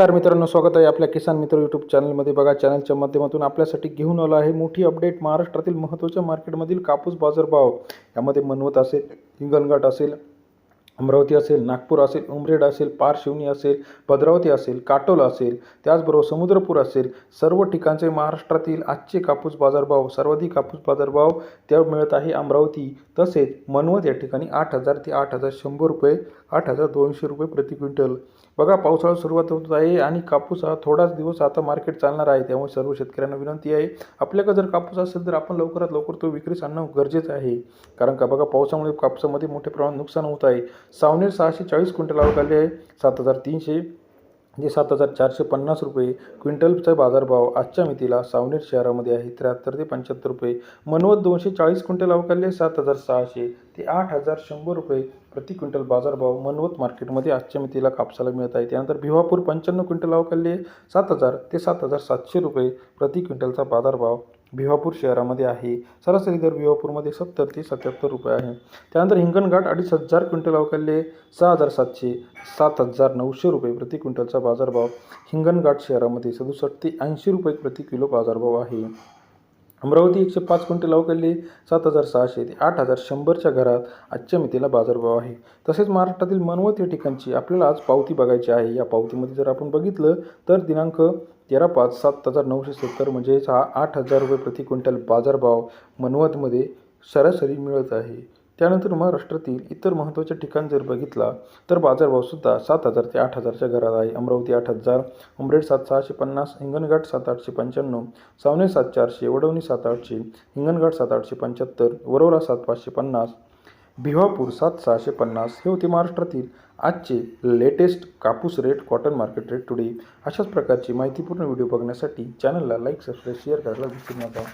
नमस्कार मित्रांनो स्वागत आहे आपल्या किसान मित्र यूट्यूब चॅनलमध्ये बघा चॅनलच्या माध्यमातून आपल्यासाठी घेऊन आलो आहे मोठी अपडेट महाराष्ट्रातील महत्त्वाच्या मार्केटमधील कापूस बाजारभाव. यामध्ये मनवत असेल हिंगणघाट असेल अमरावती असेल नागपूर असेल उमरेड असेल पारशिवनी असेल भद्रावती असेल काटोल असेल त्याचबरोबर समुद्रपूर असेल सर्व ठिकाणचे महाराष्ट्रातील आजचे कापूस बाजारभाव सर्वाधिक कापूस बाजारभाव त्या मिळत आहे अमरावती. तसेच मनवत या ठिकाणी आठ हजार ते आठ हजार शंभर रुपये आठ हजार दोनशे रुपये प्रति क्विंटल. बघा पावसाळा सुरुवात होत आहे आणि कापूस हा थोडाच दिवस आता मार्केट चालणार आहे त्यामुळे सर्व शेतकऱ्यांना विनंती आहे आपल्याकडे जर कापूस असेल तर आपण लवकरात लवकर तो विक्रीस आणणं गरजेचं आहे. कारण का बघा पावसामुळे कापसामध्ये मोठ्या प्रमाणात नुकसान होत आहे. सावनेर सहाशे चाळीस क्विंटल आवक आली आहे. सात हजार तीनशे जे सात हजार चारशे पन्नास रुपये क्विंटलचा बाजारभाव आजच्या मितीला सावनेर शहरामध्ये आहे. त्र्याहत्तर ते पंच्याहत्तर रुपये मनवत दोनशे चाळीस क्विंटल अवकाळले सात हजार सहाशे ते आठ हजार शंभर रुपये प्रति क्विंटल बाजारभाव मनवत मार्केटमध्ये आजच्या मितीला कापसाला मिळत आहे. त्यानंतर भिवापूर पंच्याण्णव क्विंटल अवकाळले सात हजार ते सात हजार सातशे रुपये प्रति क्विंटलचा बाजारभाव भिवापूर शहरामध्ये आहे. सरासरी दर भिवापूरमध्ये सत्तर ते सत्याहत्तर रुपये आहे. त्यानंतर हिंगणघाट अडीच हजार क्विंटल अवकाळले सहा हजार सातशे सात हजार नऊशे रुपये प्रति क्विंटलचा बाजारभाव हिंगणघाट शहरामध्ये सदुसष्ट ते ऐंशी रुपये प्रति किलो बाजारभाव आहे. अमरावती एकशे पाच क्विंटल अवकाळले सात हजार सहाशे ते आठ हजार शंभरच्या घरात आजच्या मितीला बाजारभाव आहे. तसेच महाराष्ट्रातील मनवत या ठिकाणची आपल्याला आज पावती बघायची आहे. या पावतीमध्ये जर आपण बघितलं तर दिनांक तेरा पाच सात हजार नऊशे सत्तर म्हणजेच हा आठ हजार रुपये प्रति क्विंटल बाजारभाव मनवतमध्ये सरासरी मिळत आहे. त्यानंतर महाराष्ट्रातील इतर महत्त्वाचे ठिकाण जर बघितला तर बाजारभावसुद्धा सात हजार ते आठ हजारच्या घरात आहे. अमरावती आठ हजार उमरेड सात सहाशे पन्नास हिंगणघाट सात आठशे पंच्याण्णव सावने सात चारशे वडवणी सात आठशे हिंगणघाट सात आठशे पंच्याहत्तर वरोरा सात पाचशे पन्नास भिवापूर सात सहाशे पन्नास हे होते महाराष्ट्रातील आजचे लेटेस्ट कापूस rate cotton market rate today अशाच प्रकारची माहितीपूर्ण व्हिडिओ बघण्यासाठी चॅनलला लाईक सबस्क्राईब शेअर करायला विसरू नका.